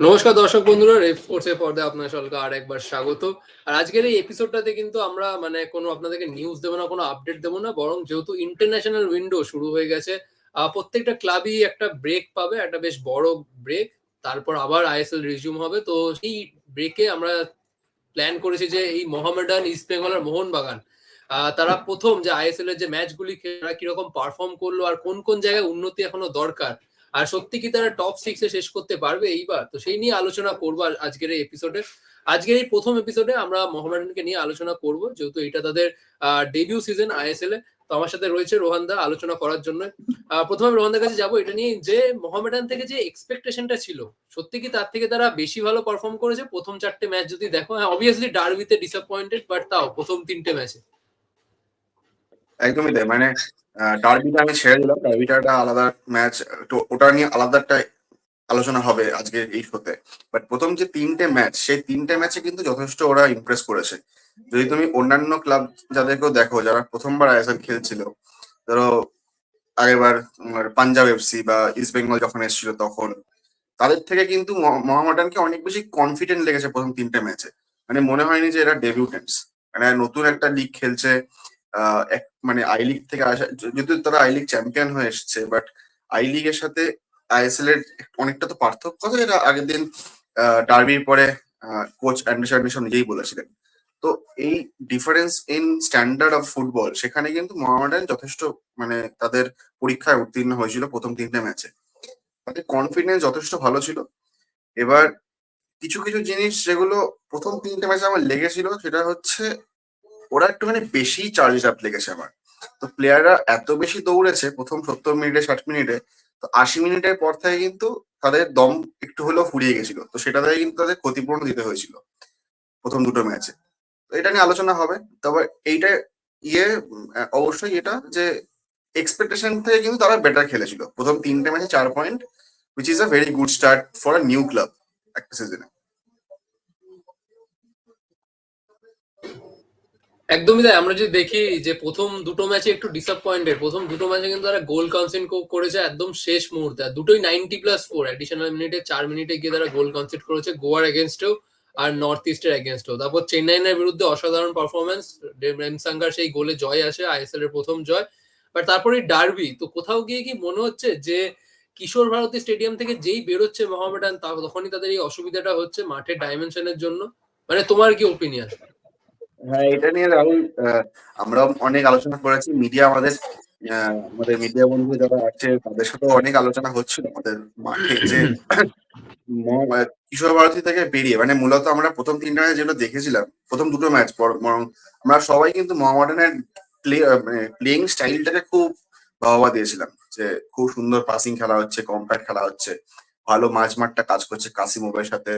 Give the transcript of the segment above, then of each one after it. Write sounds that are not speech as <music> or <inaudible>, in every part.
নমস্কার দর্শক বন্ধুরা রেফ স্পোর্টস এর পর্দায় আপনার সকলকে আর একবার স্বাগত। আর আজকের এই এপিসোডটাতে কিন্তু আমরা মানে কোনো আপনাদেরকে নিউজ দেবো না, কোনো আপডেট দেবো না, বরং যেহেতু ইন্টারন্যাশনাল উইন্ডো শুরু হয়ে গেছে প্রত্যেকটা ক্লাবই একটা ব্রেক পাবে, একটা বেশ বড় ব্রেক তারপর আবার আইএসএল রিজিউম হবে। তো সেই ব্রেকে আমরা প্ল্যান করেছি যে এই মোহামেডান ইস্ট বেঙ্গল আর মোহনবাগান তারা প্রথম যে আইএসএল এর যে ম্যাচগুলি তারা কীরকম পারফর্ম করল, আর কোন কোন জায়গায় উন্নতি এখনও দরকার আর সত্যি কি তারা টপ সিক্সে শেষ করতে পারবে এইবার? তো সেই নিয়ে আলোচনা করব আজ- আজকের এই এপিসোডে আজকের এই প্রথম এপিসোডে আমরা মোহামেডানকে নিয়ে আলোচনা করব, যেহেতু এটা তাদের ডেবিউ সিজন আইএসএল এ। তো আমার সাথে রয়েছে রোহানদা আলোচনা করার জন্য। প্রথমে রোহানদার কাছে যাব। এটা নিয়ে যে মোহামেডান থেকে যে এক্সপেকটেশনটা ছিল, সত্যি কি তার থেকে তারা বেশি ভালো পারফর্ম করেছে? প্রথম চারটে ম্যাচ যদি দেখো হ্যাঁ অবভিয়াসলি ডার্বিতে ডিসঅ্যাপয়েন্টেড বাট তাও প্রথম তিনটে ম্যাচে একদমই তাই। মানে ডার্বিটা আমি ছেড়ে দিলাম। ডার্বিটা একটা আলাদা ম্যাচ তো ওটা নিয়ে আলাদা একটা আলোচনা হবে আজকে এই শোতে। বাট প্রথম যে তিনটে ম্যাচ সেই তিনটে ম্যাচে কিন্তু যথেষ্ট ওরা ইমপ্রেস করেছে। যদি তুমি অন্যান্য ক্লাব যাদেরকেও দেখো, যারা প্রথমবার আইএসএল খেলছিল, ধরো আগেরবার পাঞ্জাব এফসি বা ইস্ট বেঙ্গল যখন এসেছিল তখন, তাদের থেকে কিন্তু মহ- মোহামেডানকে অনেক বেশি কনফিডেন্ট লেগেছে প্রথম তিনটে ম্যাচে মানে মনে হয়নি যে এরা ডেবিউটেন্টস মানে নতুন একটা লিগ খেলছে মানে আই লিগ থেকে আসা, য- যদিও তারা আই লিগ চ্যাম্পিয়ন হয়ে এসেছে বাট আই লিগের সাথে আইএসএল এর অনেকটা তো পার্থক্য আছে যেটা আগের দিন ডার্বির পরে কোচ অ্যান্ডারসন নিজেই বলেছিলেন। তো এই difference in standard of football সেখানে কিন্তু মোহামেডান যথেষ্ট মানে তাদের পরীক্ষায় উত্তীর্ণ হয়েছিল প্রথম তিনটে ম্যাচে তাদের কনফিডেন্স যথেষ্ট ভালো ছিল। এবার কিছু কিছু জিনিস যেগুলো প্রথম তিনটে ম্যাচে আমার লেগেছিল, সেটা হচ্ছে ওরা একটুখানি বেশি চার্জ আপ লেগেছে আমার। তো প্লেয়াররা এত বেশি দৌড়েছে প্রথম সত্তর মিনিটে, ষাট মিনিটে, তো আশি মিনিটের পর থেকে কিন্তু তাদের দম একটু হলেও ফুরিয়ে গেছিল। তো সেটা থেকে কিন্তু তাদের ক্ষতিপূরণ দিতে হয়েছিল প্রথম দুটো ম্যাচে তো এটা নিয়ে আলোচনা হবে। তবে এইটা ইয়ে অবশ্যই এটা যে এক্সপেকটেশন থেকে কিন্তু তারা বেটার খেলেছিল। প্রথম তিনটে ম্যাচে চার point which is a very good start for a new club একটা সিজনে একদমই তাই। আমরা যদি দেখি যে প্রথম দুটো ম্যাচে একটু ডিসঅ্যাপয়েন্টেড প্রথম দুটো ম্যাচে কিন্তু তারা গোল কনসেন্ট করেছে একদম শেষ মুহূর্তে। আর দুটোই নাইনটি প্লাস ফোর অ্যাডিশনাল মিনিটে চার মিনিটে গিয়ে তারা গোল কনসেন্ট করেছে গোয়ার এগেনস্টেও আর নর্থ ইস্টের এগেনস্টেও তারপর চেন্নাইনের বিরুদ্ধে অসাধারণ পারফরমেন্স রেমসাঙ্গার সেই গোলে জয় আসে আইএসএল এর প্রথম জয়। বাট তারপরে ডার্বি তো কোথাও গিয়ে কি মনে হচ্ছে যে কিশোর ভারতী স্টেডিয়াম থেকে যেই বেরোচ্ছে মহামেডান তখনই তাদের এই অসুবিধাটা হচ্ছে মাঠের ডাইমেনশনের জন্য? মানে তোমার কি ওপিনিয়ন হ্যাঁ এটা নিয়ে রাহুল আহ, আমরাও অনেক আলোচনা করেছি। মিডিয়া আমাদের আমাদের মিডিয়া বন্ধু যারা আছে তাদের সাথেও অনেক আলোচনা হচ্ছিল আমাদের মাঠে যে কিশোর ভারতী থেকে বেরিয়ে মানে মূলত আমরা প্রথম তিনটা ম্যাচ যেগুলো দেখেছিলাম প্রথম দুটো ম্যাচ বরং আমরা সবাই কিন্তু মোহামেডানের প্লে প্লেইং স্টাইলটাকে খুব বাহবা দিয়েছিলাম যে খুব সুন্দর পাসিং খেলা হচ্ছে কম্প্যাক্ট খেলা হচ্ছে ভালো মাঝ মাঠটা কাজ করছে কাসিমোভের সাথে।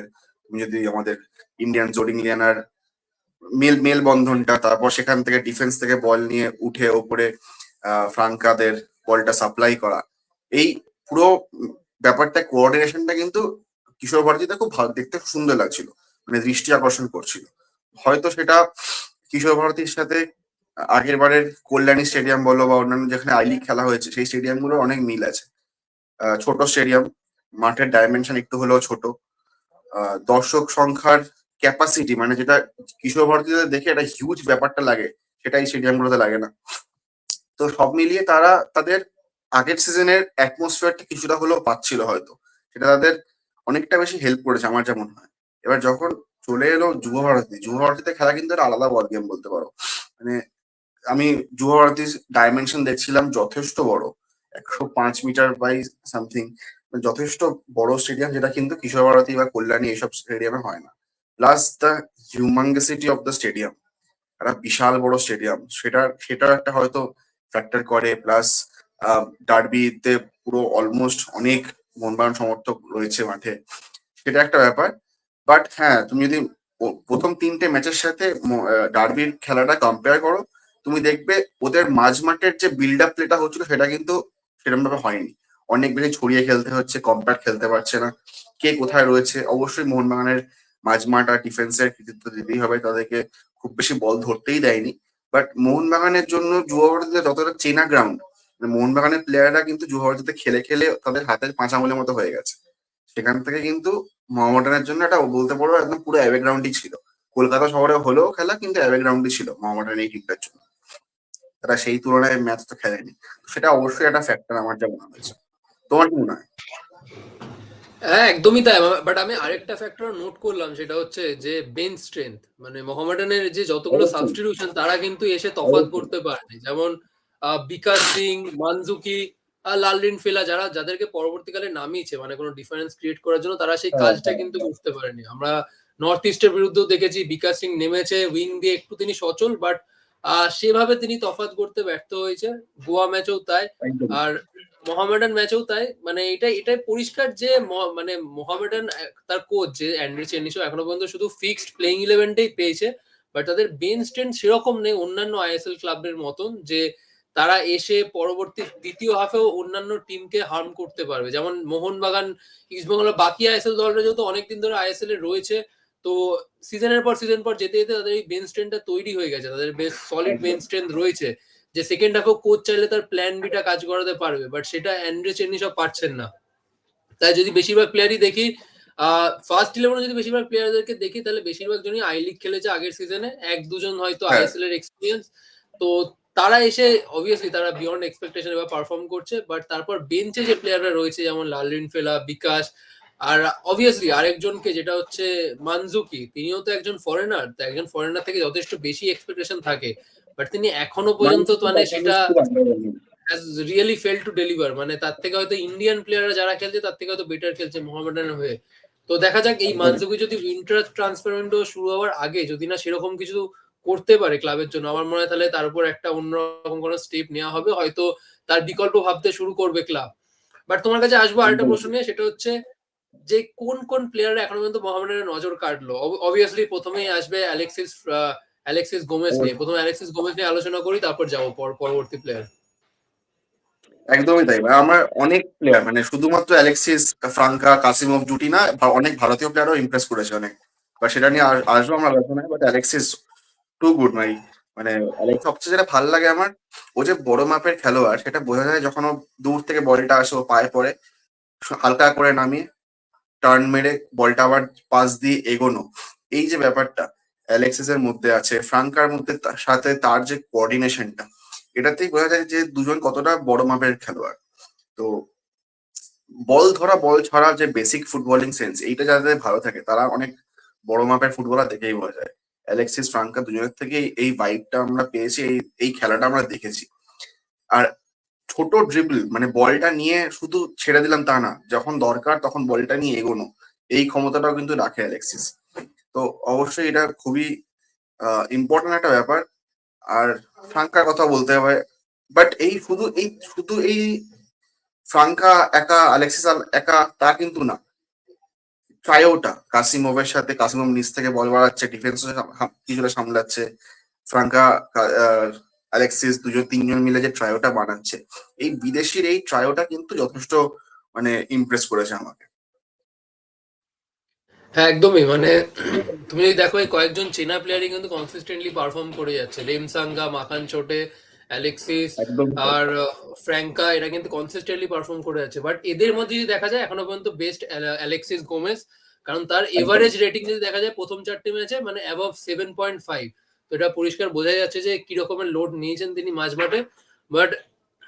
তুমি যদি আমাদের ইন্ডিয়ান জোডিং লিয়ানার মেল মেল বন্ধনটা তারপর সেখান থেকে ডিফেন্স থেকে বল নিয়ে উঠে ওপরে ফ্রাঙ্কাদের বলটা সাপ্লাই করা। এই পুরো ব্যাপারটা কোঅর্ডিনেশনটা কিন্তু কিশোর ভারতীতে খুব ভালো, দেখতে সুন্দর লাগছিল। মানে দৃষ্টি আকর্ষণ করছিল। হয়তো সেটা কিশোর ভারতীর সাথে আগের বারের কল্যাণী স্টেডিয়াম বলো বা অন্যান্য যেখানে আই লিগ খেলা হয়েছে, সেই স্টেডিয়ামগুলো অনেক মিল আছে। ছোট স্টেডিয়াম মাঠের ডাইমেনশন একটু হলেও ছোট। দর্শক সংখ্যার ক্যাপাসিটি মানে যেটা কিশোর ভারতীতে দেখে একটা হিউজ ব্যাপারটা লাগে, সেটা এই স্টেডিয়াম গুলোতে লাগে না। তো সব মিলিয়ে তারা তাদের আগের সিজনের অ্যাটমসফিয়ারটা কিছুটা হলেও পাচ্ছিল হয়তো। সেটা তাদের অনেকটা বেশি হেল্প করেছে, আমার যেমন হয়। এবার যখন চলে এলো যুব ভারতী, যুব ভারতীতে খেলা কিন্তু একটা আলাদা বল গেম বলতে পারো। মানে আমি যুব ভারতীর ডাইমেনশন দেখছিলাম যথেষ্ট বড়, একশো পাঁচ মিটার বাই সামথিং যথেষ্ট বড় স্টেডিয়াম যেটা কিন্তু কিশোর ভারতী বা কল্যাণী এইসব স্টেডিয়ামে হয় না। Plus the humongosity of the stadium একটা বিশাল বড় স্টেডিয়াম সেটা সেটার একটা হয়তো ফ্যাক্টর করে প্লাস ডার্বিতে পুরো অলমোস্ট অনেক মনবান সমর্থক রয়েছে মাঠে, সেটা একটা ব্যাপার। বাট হ্যাঁ তুমি যদি প্রথম তিনটে ম্যাচের সাথে ডার্বির খেলাটা কম্পেয়ার করো, তুমি দেখবে ওদের মাঝ মাঠের যে বিল্ড আপ প্লেটা হচ্ছিল, সেটা কিন্তু সেরকম ভাবে হয়নি। অনেক বেশি ছড়িয়ে খেলতে হচ্ছে কম্প্যাক্ট খেলতে পারছে না, কে কোথায় রয়েছে, অবশ্যই মোহনবাগানের মাঝমাঠ আর ডিফেন্সের কৃতিত্ব দিতেই হবে, তাদেরকে খুব বেশি বল ধরতেই দেয়নি। বাট মোহনবাগানের জন্য যুব ভারতীতে যতটা চেনা গ্রাউন্ড মোহনবাগানের প্লেয়াররা কিন্তু যুব ভারতীতে খেলে খেলে তাদের হাতের পাঁচ আঙুলের মতো হয়ে গেছে। সেখান থেকে কিন্তু মোহামেডানের জন্য এটা বলতে পারো একদম পুরো অ্যাওয়ে গ্রাউন্ডই ছিল। কলকাতা শহরে হলেও খেলা কিন্তু অ্যাওয়ে গ্রাউন্ডই ছিল মোহামেডান এই টিমটার জন্য। তারা সেই তুলনায় ম্যাচ তো খেলেনি। সেটা অবশ্যই একটা ফ্যাক্টর আমার যা মনে হয়েছে। তোমার কি মনে হয়? হ্যাঁ একদমই তাই। বাট আমি আরেকটা ফ্যাক্টর নোট করলাম সেটা হচ্ছে যে বেঞ্চ স্ট্রেংথ মানে মোহামেডানের যে যতগুলো। সাবস্টিটিউশন তারা কিন্তু এসে তফাৎ করতে পারেনি। যেমন বিকাশ সিং মানজুকি লালরিন ফেলা যারা যাদেরকে পরবর্তীকালে নামিয়েছে মানে কোনো ডিফারেন্স ক্রিয়েট করার জন্য তারা সেই হ্যাঁ, কাজটা হ্যাঁ, কিন্তু। করতে পারেনি। আমরা নর্থ ইস্টের বিরুদ্ধেও দেখেছি বিকাশ সিং নেমেছে উইং দিয়ে একটু তিনি সচল বাট সেভাবে তিনি তফাৎ করতে ব্যর্থ হয়েছে। গোয়া ম্যাচেও তাই। আর মোহামেডান ম্যাচেও তাই? মানে এটা এটাই পরিষ্কার যে মানে মোহামেডান তার কোচ যে অ্যান্ড্রি চেন্নিসও এখনও পর্যন্ত শুধু ফিক্সড প্লেইং ইলেভেনটাই পেয়েছে বাট তাদের বেন স্ট্রেন্থ সেরকম নেই অন্যান্য আইএসএল ক্লাবের মতন যে তারা এসে পরবর্তী দ্বিতীয় হাফেও অন্যান্য টিমকে হার্ম করতে পারবে। যেমন মোহনবাগান ইস্টবেঙ্গল বাকি আইএসএল দলরা যেহেতু অনেকদিন ধরে আইএসএল এ রয়েছে, তো সিজনের পর সিজন পর যেতে যেতে তাদের এই বেন স্ট্রেন্থটা তৈরি হয়ে গেছে। তাদের বেশ সলিড বেন স্ট্রেন্থ রয়েছে। যে সেকেন্ড হাফেও কোচ চাইলে তার প্ল্যান বিটা কাজ করাতে পারবে বাট সেটা অ্যান্ড্রে চেন্নি সব পারছেন না। তাই যদি বেশিরভাগ প্লেয়ারই দেখি ফার্স্ট ইলেভেনে যদি বেশিরভাগ প্লেয়ারদেরকে দেখি তাহলে বেশিরভাগ জনই আই লিগ খেলেছে আগের সিজনে এক দুজন হয়তো হ্যাঁ। আইএসএল এর এক্সপিরিয়েন্স তো তারা এসে অবভিয়াসলি তারা বিয়ন্ড এক্সপেকটেশন এবার পারফর্ম করছে বাট তারপর বেঞ্চে যে প্লেয়াররা রয়েছে যেমন লালরিন ফেলা বিকাশ আর অবভিয়াসলি আরেকজনকে যেটা হচ্ছে মানজুকি তিনিও তো একজন ফরেনার তো একজন ফরেনার থেকে যথেষ্ট বেশি এক্সপেকটেশন থাকে। বাট তিনি এখনও পর্যন্ত মানে সেটা রিয়েলি ফেল টু ডেলিভার মানে তার থেকে হয়তো ইন্ডিয়ান প্লেয়াররা যারা খেলছে তার থেকে হয়তো বেটার খেলছে মোহামেডানের হয়ে। তো দেখা যাক এই। মানজুকি যদি উইন্টার ট্রান্সফার উইন্ডো শুরু হওয়ার আগে যদি না সেরকম কিছু করতে পারে ক্লাবের জন্য আমার মনে হয় তাহলে তার উপর একটা অন্যরকম কোনো স্টেপ নেওয়া হবে। হয়তো তার বিকল্প ভাবতে শুরু করবে ক্লাব বাট তোমার কাছে আসব আরেকটা। প্রশ্ন নিয়ে সেটা হচ্ছে যে কোন কোন প্লেয়াররা এখনও পর্যন্ত মোহামেডানের নজর কাটলো অবভিয়াসলি প্রথমেই আসবে অ্যালেক্সিস আহ, অ্যালেক্সিস গোমেস নিয়ে। প্রথমে অ্যালেক্সিস গোমেস নিয়ে আলোচনা করি তারপর যাব পর- পরবর্তী প্লেয়ার একদমই তাই। মানে আমার অনেক প্লেয়ার মানে শুধুমাত্র অ্যালেক্সিস ফ্রাঙ্কা কাসিমভ জুটি না অনেক ভারতীয় প্লেয়ারও ইমপ্রেস করেছে অনেক। বা সেটা নিয়ে আসব আমরা আলোচনায় but Alexis too good my মানে অ্যালেক্স সবচেয়ে যেটা ভালো লাগে আমার ও যে বড় মাপের খেলোয়াড় সেটা বোঝা যায় যখন ও দূর থেকে বলটা আসে ও পায়ে পড়ে হালকা করে নামিয়ে টার্ন মেরে বলটা আবার পাস দিয়ে এগোনো। এই যে ব্যাপারটা অ্যালেক্সিসের মধ্যে আছে, ফ্রাঙ্কার মধ্যে সাথে তার যে কোঅর্ডিনেশনটা এটাতেই বোঝা যায় যে দুজন কতটা বড় মাপের খেলোয়াড়। তো বল ধরা, বল ছড়া যে বেসিক ফুটবলিং সেন্স এইটা যাদের ভালো থাকে, তারা অনেক বড় মাপের ফুটবলার দেখেই বোঝা যায়। অ্যালেক্সিস, ফ্রাঙ্কা দুজনের থেকে এই ভাইবটা আমরা পেয়েছি, এই এই খেলাটা আমরা দেখেছি। আর ছোট ড্রিবল মানে বলটা নিয়ে শুধু ছেড়ে দিলাম তা না, যখন দরকার তখন বলটা নিয়ে এগোনো, এই ক্ষমতাটাও কিন্তু রাখে অ্যালেক্সিস। তো অবশ্যই এটা খুবই ইম্পর্টেন্ট একটা ব্যাপার। আর ফ্রাঙ্কার কথা বলতে হবে। বাট এই শুধু এই শুধু এই ফ্রাঙ্কা একা অ্যালেক্সিস আল- একা তা কিন্তু না। ট্রায়োটা কাসিমোভের সাথে, কাসিমোভ নিচ থেকে বল বাড়াচ্ছে ডিফেন্স কিছুটা সামলাচ্ছে। ফ্রাঙ্কা অ্যালেক্সিস দুজন, তিনজন মিলে যে ট্রায়োটা বানাচ্ছে। এই বিদেশির এই ট্রায়োটা কিন্তু যথেষ্ট মানে ইমপ্রেস করেছে আমাকে। হ্যাঁ একদমই মানে তুমি যদি দেখো এই কয়েকজন চেনা প্লেয়ারই কিন্তু কনসিস্টেন্টলি পারফর্ম করে যাচ্ছে। রেমসাঙ্গা মাখান চোটে অ্যালেক্সিস আর ফ্র্যাঙ্কা এরা কিন্তু কনসিস্টেন্টলি পারফর্ম করে যাচ্ছে। বাট এদের মধ্যে যদি দেখা যায় এখনও পর্যন্ত বেস্ট অ্যালেক্সিস গোমেস কারণ তার এভারেজ রেটিং যদি দেখা যায় প্রথম চারটে ম্যাচে মানে অ্যাবভ সেভেন পয়েন্ট ফাইভ তো এটা পরিষ্কার বোঝা যাচ্ছে যে কি রকমের লোড নিয়েছেন তিনি মাঝ মাঠে। বাট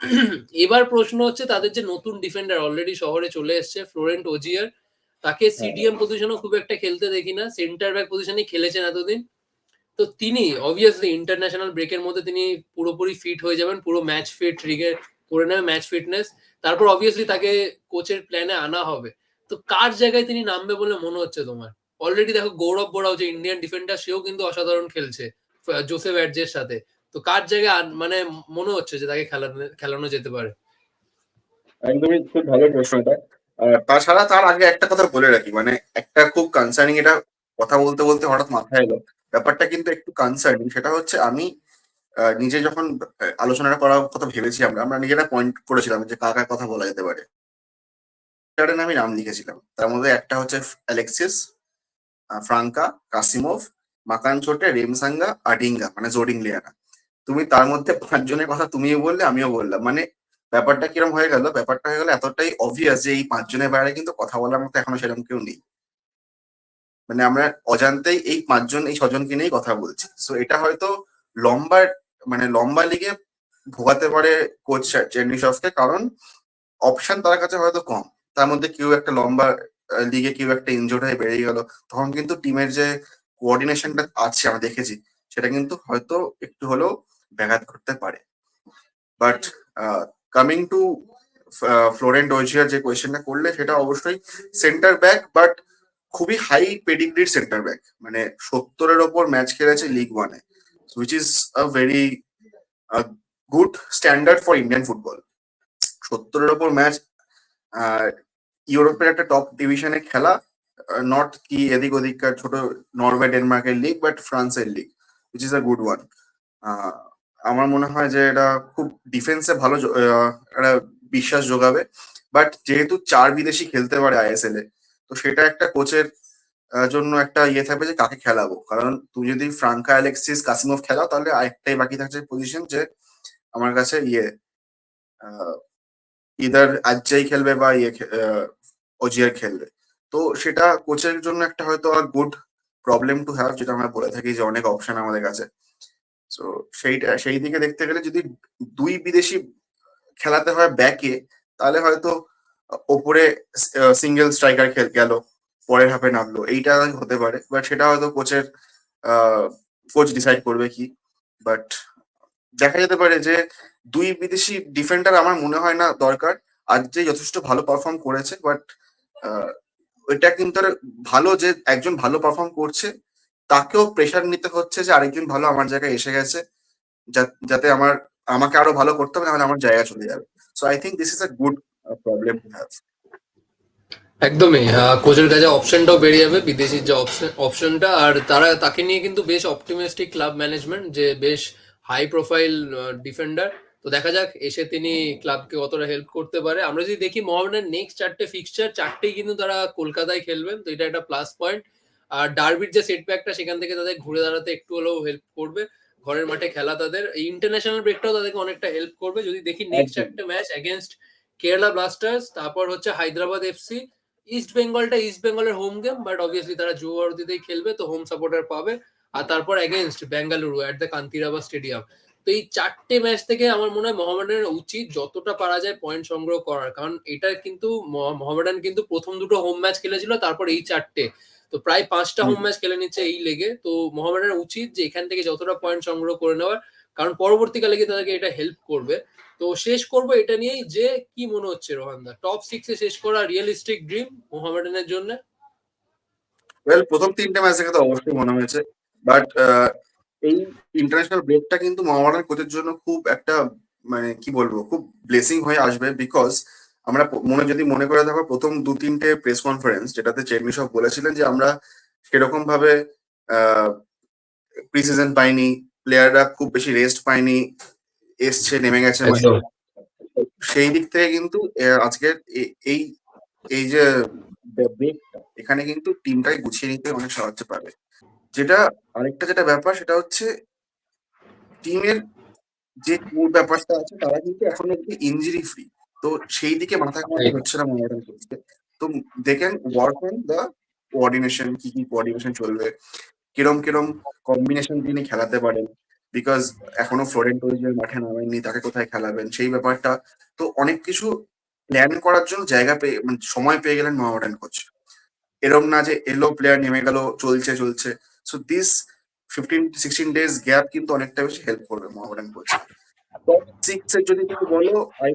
<clears throat> এবার প্রশ্ন হচ্ছে তাদের যে নতুন ডিফেন্ডার অলরেডি শহরে চলে এসেছে ফ্লোরেন্ট ওজিয়ার তাকে সিডিএম পজিশনও খুব একটা খেলতে দেখি না সেন্টার ব্যাক পজিশনে খেলেছেন এতদিন। তো তিনি অবভিয়াসলি ইন্টারন্যাশনাল ব্রেকের মধ্যে তিনি পুরোপুরি ফিট হয়ে যাবেন, পুরো ম্যাচ ফিট রিগে করে নেবে ম্যাচ ফিটনেস তারপর অবভিয়াসলি তাকে কোচের প্ল্যানে আনা হবে। তো কার জায়গায় তিনি নামবে বলে মনে হচ্ছে তোমার? অলরেডি দেখো গৌরব বড়াও, যে ইন্ডিয়ান ডিফেন্ডার সেও কিন্তু অসাধারণ খেলছে জোসেফ অ্যাডজের সাথে। তো কার জায়গায় মানে মনে হচ্ছে যে তাকে খেলানো যেতে পারে? একদমই খুব ভালো প্রশ্ন এটা আর তাছাড়া তার আগে একটা কথা বলে রাখি মানে একটা খুব কনসার্নিং এটা কথা বলতে বলতে হঠাৎ মাথায় এলো। ব্যাপারটা কিন্তু একটু কনসার্নিং সেটা হচ্ছে আমি নিজে যখন আলোচনাটা করার কথা ভেবেছি আমরা আমরা নিজেরা পয়েন্ট করেছিলাম যে কার কার কথা বলা যেতে পারে। আমি নাম লিখেছিলাম। তার মধ্যে একটা হচ্ছে অ্যালেক্সিস ফ্রাঙ্কা কাসিমোভ মাকান ছোটে রেমসাঙ্গা আডিঙ্গা মানে জোডিং লিয়ানা তুমি তার মধ্যে পাঁচজনের কথা তুমিও বললে, আমিও বললাম। মানে ব্যাপারটা কিরম হয়ে গেল? ব্যাপারটা হয়ে গেল এতটাই অবভিয়াস যে এই পাঁচজনের বাইরে কিন্তু কথা বলার মতো এখনও সেরকম কেউ নেই। মানে আমরা অজান্তেই এই পাঁচজন, এই ছজনকে নিয়েই কথা বলছি। সো এটা হয়তো লম্বা মানে লম্বা লিগে ভোগাতে পারে কোচ চেন্নাই শ্রফকে কারণ অপশন তার কাছে হয়তো কম। তার মধ্যে কেউ একটা লম্বা লিগে কেউ একটা ইনজোর্ড হয়ে বেরিয়ে গেল। তখন কিন্তু টিমের যে কোঅর্ডিনেশনটা আছে, আমরা দেখেছি, সেটা কিন্তু হয়তো একটু হলেও ব্যাঘাত করতে পারে। But coming to Florent Ogier যে কোয়েশ্চেনটা করলে, সেটা অবশ্যই সেন্টার ব্যাক বাট খুবই হাই পেডিগ্রিড সেন্টার ব্যাক মানে সত্তরের ওপর ম্যাচ খেলেছে লিগ ওয়ানে which is a very good standard for Indian football সত্তরের ওপর ম্যাচ ইউরোপের একটা টপ ডিভিশনে খেলা নট কি এদিক ওদিককার ছোট নরওয়ে ডেনমার্কের লিগ বাট ফ্রান্সের league which is a good one আমার মনে হয় যে এটা খুব ডিফেন্সে ভালো একটা বিশ্বাস যোগাবে। বাট যেহেতু চার বিদেশি খেলতে পারে আইএসএল এ, তো সেটা একটা কোচের জন্য একটা ইয়ে থাকবে যে কাকে খেলাবো। কারণ তুমি যদি ফ্রাঙ্কা অ্যালেক্সিস কাসিমভ খেলাও, তাহলে আরেকটাই বাকি থাকছে পজিশন যে আমার কাছে ইয়ে ইদার আজ্জাই খেলবে বা ইয়ে ওজিয়ার খেলবে। তো সেটা কোচের জন্য একটা হয়তো আর গুড প্রবলেম টু হ্যাভ যেটা আমরা বলে থাকি যে অনেক অপশন আমাদের কাছে। তো সেইটা সেই দিকে দেখতে গেলে যদি দুই বিদেশি খেলাতে হয় ব্যাকে তাহলে হয়তো ওপরে সিঙ্গেল স্ট্রাইকার খেল, গেল, পরের হাফে নামলো, এইটা হতে পারে বাট সেটা হয়তো কোচের কোচ ডিসাইড করবে কি বাট দেখা যেতে পারে যে দুই বিদেশি ডিফেন্ডার আমার মনে হয় না দরকার, আজ যে যথেষ্ট ভালো পারফর্ম করেছে বাট এটা কিন্তু ভালো যে একজন ভালো পারফর্ম করছে তাকেও প্রেশার নিতে হচ্ছে যে আরেকজন ভালো আমার জায়গায় এসে গেছে যাতে আমার, আমাকে আরও ভালো করতে হবে, নাহলে আমার জায়গা চলে যাবে। So I think this is a good problem to have একদমই কোচের কাছে অপশনটাও বেরিয়ে যাবে, বিদেশির যে অপশন অপশনটা আর তারা, তাকে নিয়ে কিন্তু বেশ অপটিমিস্টিক ক্লাব ম্যানেজমেন্ট যে বেশ হাই প্রোফাইল ডিফেন্ডার তো দেখা যাক, এসে তিনি ক্লাবকে কতটা হেল্প করতে পারে। আমরা যদি দেখি মোহামেডানের নেক্সট চারটে ফিক্সচার চারটেই কিন্তু তারা কলকাতায় খেলবেন, তো এটা একটা প্লাস পয়েন্ট আর ডার্বির যে সেটব্যাকটা সেখান থেকে তাদের ঘুরে দাঁড়াতে একটু হলেও হেল্প করবে। ঘরের মাঠে খেলা তাদের এই ইন্টারন্যাশনাল ব্রেকটাও তাদেরকে অনেকটা হেল্প করবে। যদি দেখি নেক্সট একটা ম্যাচ এগেনস্ট কেরালা ব্লাস্টার্স তারপর হচ্ছে হায়দ্রাবাদ এফসি ইস্ট বেঙ্গলটা ইস্ট বেঙ্গলের হোম গেম বাট অবভিয়াসলি তারা যুব ভারতীতেই খেলবে তো হোম সাপোর্টার পাবে। আর তারপর against Bengaluru at the Kanteerava stadium তো এই চারটে ম্যাচ থেকে আমার মনে হয় মোহামেডানের উচিত যতটা পারা যায় পয়েন্ট সংগ্রহ করার। কারণ এটা কিন্তু মহ- মোহামেডান কিন্তু প্রথম দুটো হোম ম্যাচ খেলেছিল তারপর এই চারটে। তো প্রায় পাঁচটা হোম। ম্যাচ খেলে নিচ্ছে এই লেগে তো মোহামেডানের উচিত যে এখান থেকে যতটা পয়েন্ট সংগ্রহ করে নেওয়ার কারণ পরবর্তীকালে গিয়ে তাদেরকে এটা হেল্প করবে। তো শেষ করব এটা নিয়েই যে কি মনে হচ্ছে রোহানদা টপ সিক্সে শেষ করা রিয়েলিস্টিক ড্রিম মোহামেডানের জন্য? ওয়েল প্রথম তিনটে ম্যাচ দেখে তো অবশ্যই মনে হয়েছে। বাট এই ইন্টারন্যাশনাল ব্রেকটা কিন্তু মোহামেডান কোচের জন্য খুব একটা মানে কি বলব খুব ব্লেসিং হয়ে আসবে বিকজ আমরা মনে যদি মনে করে থাকো প্রথম দু তিনটে প্রেস কনফারেন্স যেটাতে চেন্নাই সব বলেছিলেন যে আমরা সেরকম ভাবে প্রি সিজন পাইনি প্লেয়াররা খুব বেশি রেস্ট পায়নি এসছে নেমে গেছে সেই দিক থেকে কিন্তু আজকের এই এই যে এখানে কিন্তু টিমটাই গুছিয়ে নিতে অনেক সাহায্য পাবে। যেটা আরেকটা যেটা ব্যাপার সেটা হচ্ছে টিমের যে ব্যাপারটা আছে তারা কিন্তু এখন এখনও ইঞ্জুরি ফ্রি তো সেই দিকে মাথা ঘামাতে হচ্ছে না মোহামেডান কোচকে তো দেখেন ওয়ার্ক অন দ্য কোঅর্ডিনেশন কি কি কোঅর্ডিনেশন চলবে কিরম কিরম কম্বিনেশন তিনি খেলাতে পারেন বিকজ এখনও ফ্লোরেন্ট ওরিজের মাঠে নামেননি তাকে কোথায় খেলাবেন সেই ব্যাপারটা। তো অনেক কিছু প্ল্যান করার জন্য জায়গা পেয়ে মানে সময় পেয়ে গেলেন মোহামেডান কোচ এরম না যে এলো প্লেয়ার নেমে গেল চলছে চলছে। So this fifteen sixteen days gap কিন্তু অনেকটা বেশি হেল্প করবে মোহামেডান কোচ সিক্স এর যদি তুমি বলো আই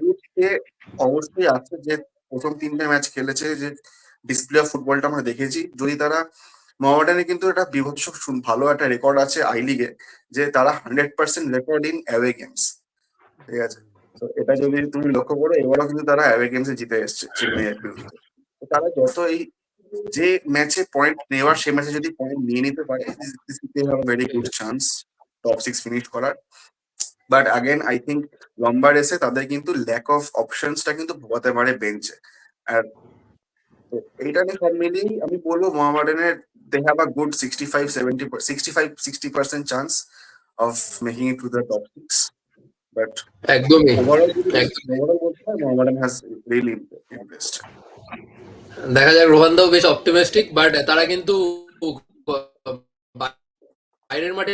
অবশ্যই আছে যে প্রথম তিনটে ম্যাচ খেলেছে যে ডিসপ্লে অফ ফুটবলটা আমরা দেখেছি। যদি তারা মোহামেডানে কিন্তু একটা বিভৎস ভালো একটা রেকর্ড আছে আই লিগে যে তারা hundred percent record in away games ঠিক আছে? তো এটা যদি তুমি লক্ষ্য করো, এবারও কিন্তু তারা অ্যাওয়ে গেমসে জিতে এসছে চেন্নাই বিরুদ্ধে। তারা যত এই যে ম্যাচে পয়েন্ট নেওয়ার, সে ম্যাচে যদি পয়েন্ট নিয়ে নিতে পারে very good chance top six finish করার। বাট আগেন আই থিঙ্ক লম্বা রেসে তাদের কিন্তু ল্যাক অফ অপশনসটা কিন্তু ভোগাতে পারে বেঞ্চে আর এইটা নিয়ে সব মিলিয়েই আমি বলব মোহামেডানের they have a good sixty five seventy sixty five sixty percent chance of making it to the top six but একদমই বলতে হ্যাজ রিয়েলি ইমপ্রেসড দেখা যাক রোহানদাও বেশ অপটিমিস্টিক বাট তারা কিন্তু বাইরের মাঠে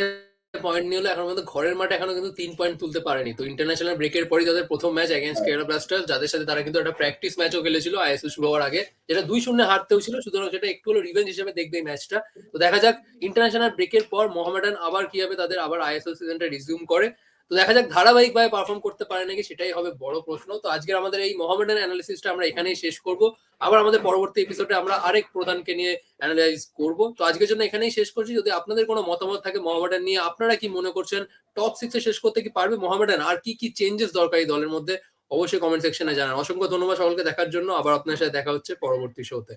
পয়েন্ট নিয়ে হলো এখন পর্যন্ত ঘরের মাঠে এখনও কিন্তু তিন পয়েন্ট তুলতে পারেনি। তো ইন্টারন্যাশনাল ব্রেকের পরই তাদের প্রথম ম্যাচ এগেন্স্ট কেরালা ব্লাস্টার্স যাদের সাথে তারা কিন্তু একটা প্র্যাকটিস ম্যাচও খেলেছিল আইএসএল শুরু হওয়ার আগে যেটা দুই শূন্য হারতেও ছিল সুতরাং সেটা একটু হলো রিভেঞ্জ হিসেবে দেখবে এই ম্যাচটা তো দেখা যাক ইন্টারন্যাশনাল ব্রেকের পর মোহামেডান আবার কীভাবে তাদের আবার আইএসএল সিজনটা রিজিউম করে। তো দেখা যাক ধারাবাহিকভাবে পারফর্ম করতে পারে নাকি, সেটাই হবে বড় প্রশ্ন। তো আজকের আমাদের এই মোহামেডান অ্যানালিসিসটা আমরা এখানেই শেষ করব। আবার আমাদের পরবর্তী এপিসোডে আমরা আরেক প্রধানকে নিয়ে অ্যানালাইজ করব। তো আজকের জন্য এখানেই শেষ করছি। যদি আপনাদের কোনো মতামত থাকে মোহামেডান নিয়ে, আপনারা কি মনে করছেন? টপ সিক্সে শেষ করতে কি পারবে মোহামেডান? আর কি কি চেঞ্জেস দরকার এই দলের মধ্যে? অবশ্যই কমেন্ট সেকশনে জানান। অসংখ্য ধন্যবাদ সকলকে দেখার জন্য। আবার আপনার সাথে দেখা হচ্ছে পরবর্তী শোতে